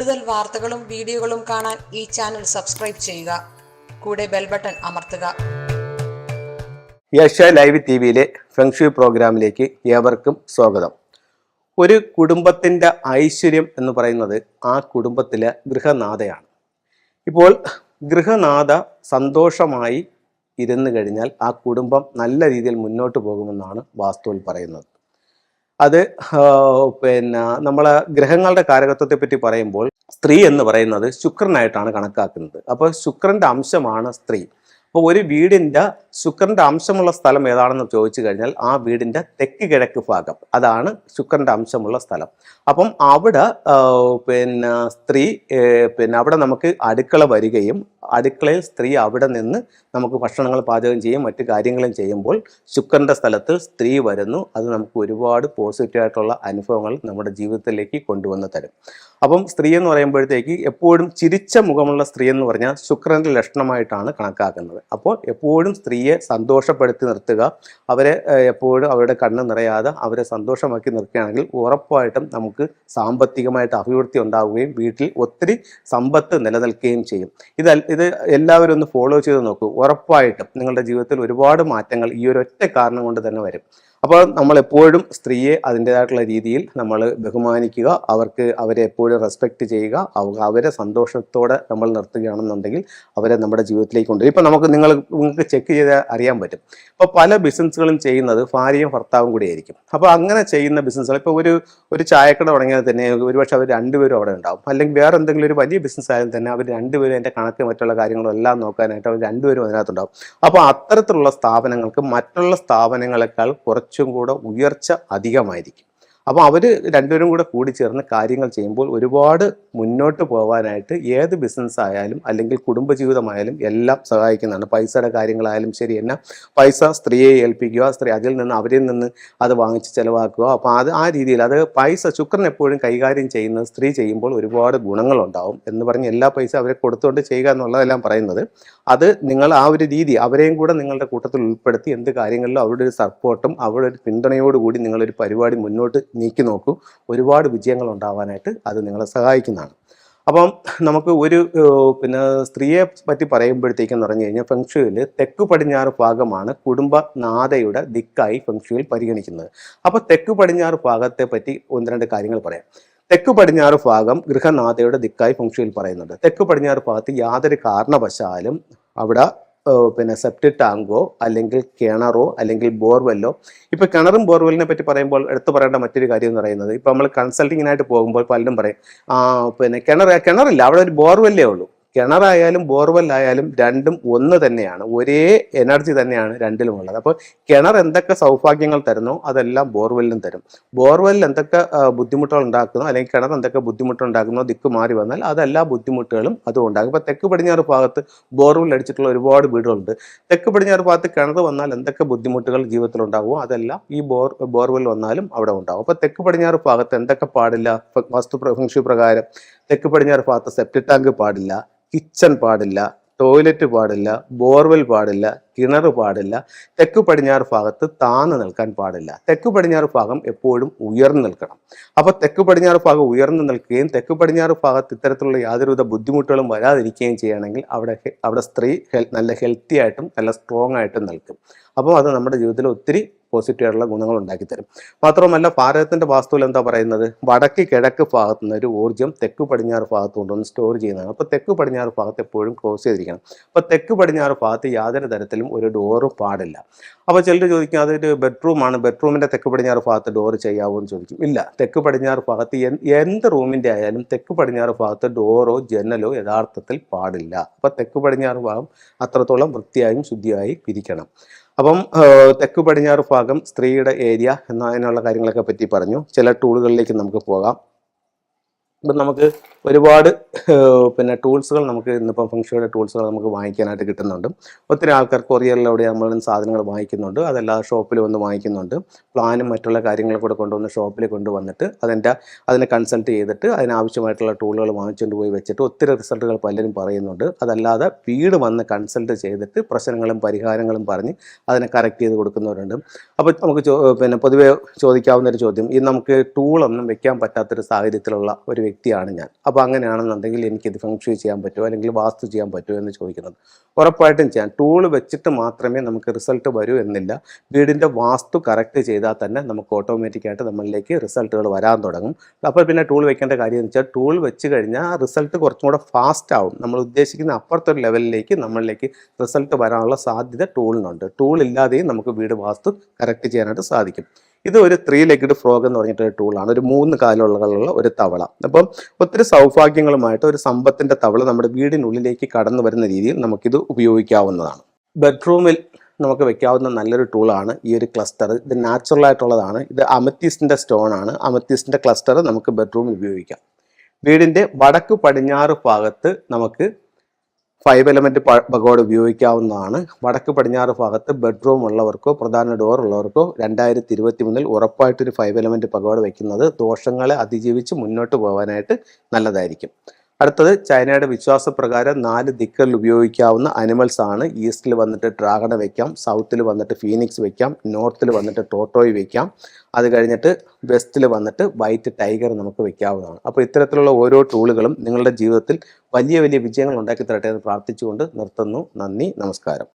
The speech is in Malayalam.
കൂടുതൽ വാർത്തകളും വീഡിയോകളും കാണാൻ ഈ ചാനൽ സബ്സ്ക്രൈബ് ചെയ്യുക. കൂടെ ബെൽ ബട്ടൺ അമർത്തുക. ഏഷ്യ ലൈവ് ടി വിയിലെ ഫെങ്ഷു പ്രോഗ്രാമിലേക്ക് ഏവർക്കും സ്വാഗതം. ഒരു കുടുംബത്തിന്റെ ഐശ്വര്യം എന്ന് പറയുന്നത് ആ കുടുംബത്തിലെ ഗൃഹനാഥയാണ്. ഇപ്പോൾ ഗൃഹനാഥ സന്തോഷമായി ഇരുന്നു കഴിഞ്ഞാൽ ആ കുടുംബം നല്ല രീതിയിൽ മുന്നോട്ട് പോകുമെന്നാണ് വാസ്തുവിൽ പറയുന്നത്. അത് പിന്നെ നമ്മളെ ഗ്രഹങ്ങളുടെ കാരകത്വത്തെ പറ്റി പറയുമ്പോൾ സ്ത്രീ എന്ന് പറയുന്നത് ശുക്രനായിട്ടാണ് കണക്കാക്കുന്നത്. അപ്പോൾ ശുക്രന്റെ അംശമാണ് സ്ത്രീ. അപ്പോൾ ഒരു വീടിന്റെ ശുക്രന്റെ അംശമുള്ള സ്ഥലം ഏതാണെന്ന് ചോദിച്ചു കഴിഞ്ഞാൽ ആ വീടിന്റെ തെക്ക് കിഴക്ക് ഭാഗം. അതാണ് ശുക്രന്റെ അംശമുള്ള സ്ഥലം. അപ്പം അവിടെ പിന്നെ സ്ത്രീ പിന്നെ അവിടെ നമുക്ക് അടുക്കള വരികയും അടുക്കളയിൽ സ്ത്രീ അവിടെ നിന്ന് നമുക്ക് ഭക്ഷണങ്ങൾ പാചകം ചെയ്യും മറ്റു കാര്യങ്ങളും ചെയ്യുമ്പോൾ ശുക്രന്റെ സ്ഥലത്ത് സ്ത്രീ വരുന്നു. അത് നമുക്ക് ഒരുപാട് പോസിറ്റീവായിട്ടുള്ള അനുഭവങ്ങൾ നമ്മുടെ ജീവിതത്തിലേക്ക് കൊണ്ടുവന്ന് തരും. അപ്പം സ്ത്രീ എന്ന് പറയുമ്പോഴത്തേക്ക് എപ്പോഴും ചിരിച്ച മുഖമുള്ള സ്ത്രീ എന്ന് പറഞ്ഞാൽ ശുക്രന്റെ ലക്ഷണമായിട്ടാണ് കണക്കാക്കുന്നത്. അപ്പോൾ എപ്പോഴും സ്ത്രീയെ സന്തോഷപ്പെടുത്തി നിർത്തുക. അവരെ എപ്പോഴും അവരുടെ കണ്ണ് നിറയാതെ അവരെ സന്തോഷമാക്കി നിർത്തുകയാണെങ്കിൽ ഉറപ്പായിട്ടും നമുക്ക് സാമ്പത്തികമായിട്ട് അഭിവൃദ്ധി ഉണ്ടാവുകയും വീട്ടിൽ ഒത്തിരി സമ്പത്ത് നിലനിൽക്കുകയും ചെയ്യും. ഇത് ഇത് എല്ലാവരും ഒന്ന് ഫോളോ ചെയ്ത് നോക്കൂ. ഉറപ്പായിട്ടും നിങ്ങളുടെ ജീവിതത്തിൽ ഒരുപാട് മാറ്റങ്ങൾ ഈ ഒരു ഒറ്റ കാരണം കൊണ്ട് തന്നെ വരും. അപ്പോൾ നമ്മൾ എപ്പോഴും സ്ത്രീയെ അതിന്റെതായിട്ടുള്ള രീതിയിൽ നമ്മൾ ബഹുമാനിക്കുക അവർക്ക് അവരെ എപ്പോഴും റെസ്പെക്റ്റ് ചെയ്യുക അവരെ സന്തോഷത്തോടെ നമ്മൾ നിർത്തുകയാണെന്നുണ്ടെങ്കിൽ അവരെ നമ്മുടെ ജീവിതത്തിലേക്ക് കൊണ്ടുവരും. ഇപ്പം നമുക്ക് നിങ്ങൾ നിങ്ങൾക്ക് ചെക്ക് ചെയ്ത് അറിയാൻ പറ്റും. അപ്പോൾ പല ബിസിനസ്സുകളും ചെയ്യുന്നത് ഭാര്യയും ഭർത്താവും കൂടി ആയിരിക്കും. അപ്പോൾ അങ്ങനെ ചെയ്യുന്ന ബിസിനസ്സുകൾ ഇപ്പോൾ ഒരു ഒരു ചായക്കട തുടങ്ങിയാൽ തന്നെ ഒരുപക്ഷെ അവർ രണ്ടുപേരും അവിടെ ഉണ്ടാവും. അല്ലെങ്കിൽ വേറെ എന്തെങ്കിലും ഒരു വലിയ ബിസിനസ് ആയാലും തന്നെ അവർ രണ്ടുപേരും അതിന്റെ കണക്ക് മറ്റുള്ള കാര്യങ്ങളും എല്ലാം നോക്കാനായിട്ട് അവർ രണ്ടുപേരും അതിനകത്തുണ്ടാവും അപ്പോൾ അത്തരത്തിലുള്ള സ്ഥാപനങ്ങൾക്ക് മറ്റുള്ള സ്ഥാപനങ്ങളെക്കാൾ കുറച്ചും കൂടെ ഉയർച്ച അധികമായിരിക്കും. അപ്പോൾ അവർ രണ്ടുപേരും കൂടെ കൂടി ചേർന്ന് കാര്യങ്ങൾ ചെയ്യുമ്പോൾ ഒരുപാട് മുന്നോട്ട് പോകാനായിട്ട് ഏത് ബിസിനസ് ആയാലും അല്ലെങ്കിൽ കുടുംബജീവിതമായാലും എല്ലാം സഹായിക്കുന്നതാണ്. പൈസയുടെ കാര്യങ്ങളായാലും ശരി എന്നാ പൈസ സ്ത്രീയെ ഏൽപ്പിക്കുക സ്ത്രീ അതിൽ നിന്ന് അവരിൽ നിന്ന് അത് വാങ്ങിച്ച് ചിലവാക്കുക. അപ്പോൾ അത് ആ രീതിയിൽ അത് പൈസ ശുക്രൻ എപ്പോഴും കൈകാര്യം ചെയ്യുന്നത് സ്ത്രീ ചെയ്യുമ്പോൾ ഒരുപാട് ഗുണങ്ങളുണ്ടാവും എന്ന് പറഞ്ഞ് എല്ലാ പൈസ അവരെ കൊടുത്തുകൊണ്ട് ചെയ്യുക എന്നുള്ളതെല്ലാം പറയുന്നത്. അത് നിങ്ങൾ ആ ഒരു രീതി അവരെയും കൂടെ നിങ്ങളുടെ കൂട്ടത്തിൽ ഉൾപ്പെടുത്തി എന്ത് കാര്യങ്ങളിലും അവരുടെ ഒരു സപ്പോർട്ടും അവരുടെ ഒരു പിന്തുണയോടുകൂടി നിങ്ങളൊരു പരിപാടി മുന്നോട്ട് നീക്കി നോക്കൂ. ഒരുപാട് വിജയങ്ങൾ ഉണ്ടാവാനായിട്ട് അത് നിങ്ങളെ സഹായിക്കുന്നതാണ്. അപ്പം നമുക്ക് ഒരു പിന്നെ സ്ത്രീയെ പറ്റി പറയുമ്പോഴത്തേക്കെന്ന് പറഞ്ഞു കഴിഞ്ഞാൽ ഫെങ്ഷുവിൽ തെക്ക് പടിഞ്ഞാറ് ഭാഗമാണ് കുടുംബനാഥയുടെ ദിക്കായി ഫെങ്ഷുവിൽ പരിഗണിക്കുന്നത്. അപ്പോൾ തെക്ക് പടിഞ്ഞാറ് ഭാഗത്തെ പറ്റി ഒന്ന് രണ്ട് കാര്യങ്ങൾ പറയാം. തെക്ക് പടിഞ്ഞാറ് ഭാഗം ഗൃഹനാഥയുടെ ദിക്കായി ഫെങ്ഷുവിൽ പറയുന്നുണ്ട്. തെക്ക് പടിഞ്ഞാറ് ഭാഗത്ത് യാതൊരു കാരണവശാലും അവിടെ പിന്നെ സെപ്റ്റിക് ടാങ്കോ അല്ലെങ്കിൽ കിണറോ അല്ലെങ്കിൽ ബോർവെല്ലോ ഇപ്പൊ കിണറും ബോർവെല്ലിനെ പറ്റി പറയുമ്പോൾ എടുത്തു പറയേണ്ട മറ്റൊരു കാര്യം എന്ന് പറയുന്നത് ഇപ്പൊ നമ്മൾ കൺസൾട്ടിങ്ങിനായിട്ട് പോകുമ്പോൾ പലരും പറയും ആ പിന്നെ കിണർ കിണറില്ല അവിടെ ഒരു ബോർവെല്ലേ ഉള്ളൂ. കിണറായാലും ബോർവെൽ ആയാലും രണ്ടും ഒന്ന് തന്നെയാണ്. ഒരേ എനർജി തന്നെയാണ് രണ്ടിലും ഉള്ളത് അപ്പോൾ കിണർ എന്തൊക്കെ സൗഭാഗ്യങ്ങൾ തരുന്നോ അതെല്ലാം ബോർവെല്ലിനും തരും. ബോർവെല്ലിൽ എന്തൊക്കെ ബുദ്ധിമുട്ടുകൾ ഉണ്ടാക്കുന്നോ അല്ലെങ്കിൽ കിണർ എന്തൊക്കെ ബുദ്ധിമുട്ടുണ്ടാക്കുന്നോ ദിക്ക് മാറി വന്നാൽ അതെല്ലാ ബുദ്ധിമുട്ടുകളും അതും ഉണ്ടാകും. ഇപ്പോൾ തെക്ക് പടിഞ്ഞാറ് ഭാഗത്ത് ബോർവെൽ അടിച്ചിട്ടുള്ള ഒരുപാട് വീടുകളുണ്ട്. തെക്ക് പടിഞ്ഞാറ് ഭാഗത്ത് കിണർ വന്നാൽ എന്തൊക്കെ ബുദ്ധിമുട്ടുകൾ ജീവിതത്തിൽ ഉണ്ടാകുമോ അതെല്ലാം ഈ ബോർ ബോർവെൽ വന്നാലും അവിടെ ഉണ്ടാകും. അപ്പോൾ തെക്ക് പടിഞ്ഞാറ് ഭാഗത്ത് എന്തൊക്കെ പാടില്ല? വസ്തു വാസ്തു പ്ര- പ്രകാരം തെക്ക് പടിഞ്ഞാറ് ഭാഗത്ത് സെപ്റ്റിക് ടാങ്ക് പാടില്ല കിച്ചൺ പാടില്ല ടോയ്ലറ്റ് പാടില്ല ബോർവെൽ പാടില്ല കിണർ പാടില്ല തെക്ക് പടിഞ്ഞാറ് ഭാഗത്ത് താന്ന് നിൽക്കാൻ പാടില്ല. തെക്ക് പടിഞ്ഞാറ് ഭാഗം എപ്പോഴും ഉയർന്നു നിൽക്കണം. അപ്പോൾ തെക്ക് പടിഞ്ഞാറ് ഭാഗം ഉയർന്നു നിൽക്കുകയും തെക്ക് പടിഞ്ഞാറ് ഭാഗത്ത് ഇത്തരത്തിലുള്ള യാതൊരുവിധ ബുദ്ധിമുട്ടുകളും വരാതിരിക്കുകയും ചെയ്യുകയാണെങ്കിൽ അവിടെ അവിടെ സ്ത്രീ നല്ല ഹെൽത്തി ആയിട്ടും നല്ല സ്ട്രോങ് ആയിട്ടും നിൽക്കും. അപ്പോൾ അത് നമ്മുടെ ജീവിതത്തിൽ ഒത്തിരി പോസിറ്റീവ് ആയിട്ടുള്ള ഗുണങ്ങൾ ഉണ്ടാക്കി തരും. മാത്രമല്ല ഭാരതത്തിന്റെ വാസ്തുവിൽ എന്താ പറയുന്നത്? വടക്ക് കിഴക്ക് ഭാഗത്തു നിന്ന് ഒരു ഊർജം തെക്ക് പടിഞ്ഞാറ് ഭാഗത്ത് കൊണ്ടുവന്ന് സ്റ്റോർ ചെയ്യുന്നതാണ്. അപ്പോൾ തെക്ക് പടിഞ്ഞാറ് ഭാഗത്ത് എപ്പോഴും ക്ലോസ് ചെയ്തിരിക്കണം. അപ്പോൾ തെക്ക് പടിഞ്ഞാറ് ഭാഗത്ത് യാതൊരു തരത്തിലും ഒരു ഡോറും പാടില്ല. അപ്പോൾ ചിലർ ചോദിക്കും അതൊരു ബെഡ്റൂമാണ് ബെഡ്റൂമിന്റെ തെക്ക് പടിഞ്ഞാറ് ഭാഗത്ത് ഡോറ് ചെയ്യാവോ? എന്ന് ചോദിക്കും. ഇല്ല. തെക്ക് പടിഞ്ഞാറ് ഭാഗത്ത് എന്ത് റൂമിന്റെ ആയാലും തെക്ക് പടിഞ്ഞാറ് ഭാഗത്ത് ഡോറോ ജനലോ യഥാർത്ഥത്തിൽ പാടില്ല. അപ്പോൾ തെക്ക് പടിഞ്ഞാറ് ഭാഗം അത്രത്തോളം വൃത്തിയായും ശുദ്ധിയായും പിരിക്കണം അപ്പം തെക്ക് പടിഞ്ഞാറ് ഭാഗം സ്ത്രീയുടെ ഏരിയ എന്നതിനുള്ള കാര്യങ്ങളൊക്കെ പറ്റി പറഞ്ഞു. ചില ടൂളുകളിലേക്ക് നമുക്ക് പോകാം. ഇപ്പം നമുക്ക് ഒരുപാട് പിന്നെ ടൂൾസുകൾ നമുക്ക് ഇന്നിപ്പം ഫംഗ്ഷയുടെ ടൂൾസുകൾ നമുക്ക് വാങ്ങിക്കാനായിട്ട് കിട്ടുന്നുണ്ട്. ഒത്തിരി ആൾക്കാർ കൊറിയറിലൂടെ നമ്മൾ സാധനങ്ങൾ വാങ്ങിക്കുന്നുണ്ട്. അതെല്ലാം ഷോപ്പിൽ വന്ന് വാങ്ങിക്കുന്നുണ്ട്. പ്ലാനും മറ്റുള്ള കാര്യങ്ങളും കൂടെ കൊണ്ടുവന്ന് ഷോപ്പിൽ കൊണ്ടുവന്നിട്ട് അതിന്റെ അതിനെ കൺസൾട്ട് ചെയ്തിട്ട് അതിനാവശ്യമായിട്ടുള്ള ടൂളുകൾ വാങ്ങിച്ചുകൊണ്ട് പോയി വെച്ചിട്ട് ഒത്തിരി റിസൾട്ടുകൾ പലരും പറയുന്നുണ്ട്. അതല്ലാതെ വീട് വന്ന് കൺസൾട്ട് ചെയ്തിട്ട് പ്രശ്നങ്ങളും പരിഹാരങ്ങളും പറഞ്ഞ് അതിനെ കറക്റ്റ് ചെയ്ത് കൊടുക്കുന്നവരുണ്ട്. അപ്പോൾ നമുക്ക് പിന്നെ പൊതുവേ ചോദിക്കാവുന്ന ഒരു ചോദ്യം. ഈ നമുക്ക് ടൂളൊന്നും വെക്കാൻ പറ്റാത്തൊരു സാഹചര്യത്തിലുള്ള ഒരു വ്യക്തിയാണ് ഞാൻ. അപ്പോൾ അങ്ങനെയാണെന്നുണ്ടെങ്കിൽ എനിക്കിത് ഫംഗ്ഷൻ ചെയ്യാൻ പറ്റുമോ അല്ലെങ്കിൽ വാസ്തു ചെയ്യാൻ പറ്റുമോ എന്ന് ചോദിക്കുന്നത്. ഉറപ്പായിട്ടും ചെയ്യാം. ടൂൾ വെച്ചിട്ട് മാത്രമേ നമുക്ക് റിസൾട്ട് വരൂ എന്നില്ല. വീടിന്റെ വാസ്തു കറക്റ്റ് ചെയ്താൽ തന്നെ നമുക്ക് ഓട്ടോമാറ്റിക്കായിട്ട് നമ്മളിലേക്ക് റിസൾട്ടുകൾ വരാൻ തുടങ്ങും. അപ്പോൾ പിന്നെ ടൂൾ വെക്കേണ്ട കാര്യം എന്ന് വെച്ചാൽ ടൂൾ വെച്ച് കഴിഞ്ഞാൽ റിസൾട്ട് കുറച്ചും കൂടെ ഫാസ്റ്റ് ആവും. നമ്മൾ ഉദ്ദേശിക്കുന്ന അപ്പുറത്തൊരു ലെവലിലേക്ക് നമ്മളിലേക്ക് റിസൾട്ട് വരാനുള്ള സാധ്യത ടൂളിനുണ്ട് ടൂൾ ഇല്ലാതെയും നമുക്ക് വീട് വാസ്തു കറക്റ്റ് ചെയ്യാനായിട്ട് സാധിക്കും. ഇത് ഒരു ത്രീ ലെഗ്ഡ് ഫ്രോഗ് എന്ന് പറഞ്ഞിട്ടൊരു ടൂളാണ് ഒരു മൂന്ന് കാലുകളുള്ള ഒരു തവള. അപ്പം ഒത്തിരി സൗഭാഗ്യങ്ങളുമായിട്ട് ഒരു സമ്പത്തിന്റെ തവള നമ്മുടെ വീടിനുള്ളിലേക്ക് കടന്നു വരുന്ന രീതിയിൽ നമുക്കിത് ഉപയോഗിക്കാവുന്നതാണ്. ബെഡ്റൂമിൽ നമുക്ക് വെക്കാവുന്ന നല്ലൊരു ടൂളാണ് ഈ ഒരു ക്ലസ്റ്റർ ഇത് നാച്ചുറൽ ആയിട്ടുള്ളതാണ്. ഇത് അമത്തീസിന്റെ സ്റ്റോൺ ആണ്. അമത്തീസിന്റെ ക്ലസ്റ്റർ നമുക്ക് ബെഡ്റൂമിൽ ഉപയോഗിക്കാം. വീടിന്റെ വടക്ക് പടിഞ്ഞാറ് ഭാഗത്ത് നമുക്ക് ഫൈവ് എലമെന്റ് പഗോഡ് ഉപയോഗിക്കാവുന്നതാണ്. വടക്ക് പടിഞ്ഞാറ് ഭാഗത്ത് ബെഡ്റൂം ഉള്ളവർക്കോ പ്രധാന ഡോർ ഉള്ളവർക്കോ രണ്ടായിരത്തി ഇരുപത്തി മൂന്നിൽ ഉറപ്പായിട്ടൊരു ഫൈവ് എലമെന്റ് പഗോഡ് വയ്ക്കുന്നത് ദോഷങ്ങളെ അതിജീവിച്ച് മുന്നോട്ട് പോകാനായിട്ട് നല്ലതായിരിക്കും. അടുത്തത് ചൈനയുടെ വിശ്വാസപ്രകാരം നാല് ദിക്കുകളിൽ ഉപയോഗിക്കാവുന്ന അനിമൽസ് ആണ്. ഈസ്റ്റിൽ വന്നിട്ട് ഡ്രാഗണ വെക്കാം സൗത്തിൽ വന്നിട്ട് ഫീനിക്സ് വെക്കാം നോർത്തിൽ വന്നിട്ട് ടോട്ടോയ് വെക്കാം. അത് കഴിഞ്ഞിട്ട് വെസ്റ്റിൽ വന്നിട്ട് വൈറ്റ് ടൈഗർ നമുക്ക് വെക്കാവുന്നതാണ്. അപ്പോൾ ഇത്തരത്തിലുള്ള ഓരോ ടൂളുകളും നിങ്ങളുടെ ജീവിതത്തിൽ വലിയ വലിയ വിജയങ്ങൾ ഉണ്ടാക്കി തരട്ടെ എന്ന് പ്രാർത്ഥിച്ചുകൊണ്ട് നിർത്തുന്നു. നന്ദി നമസ്കാരം.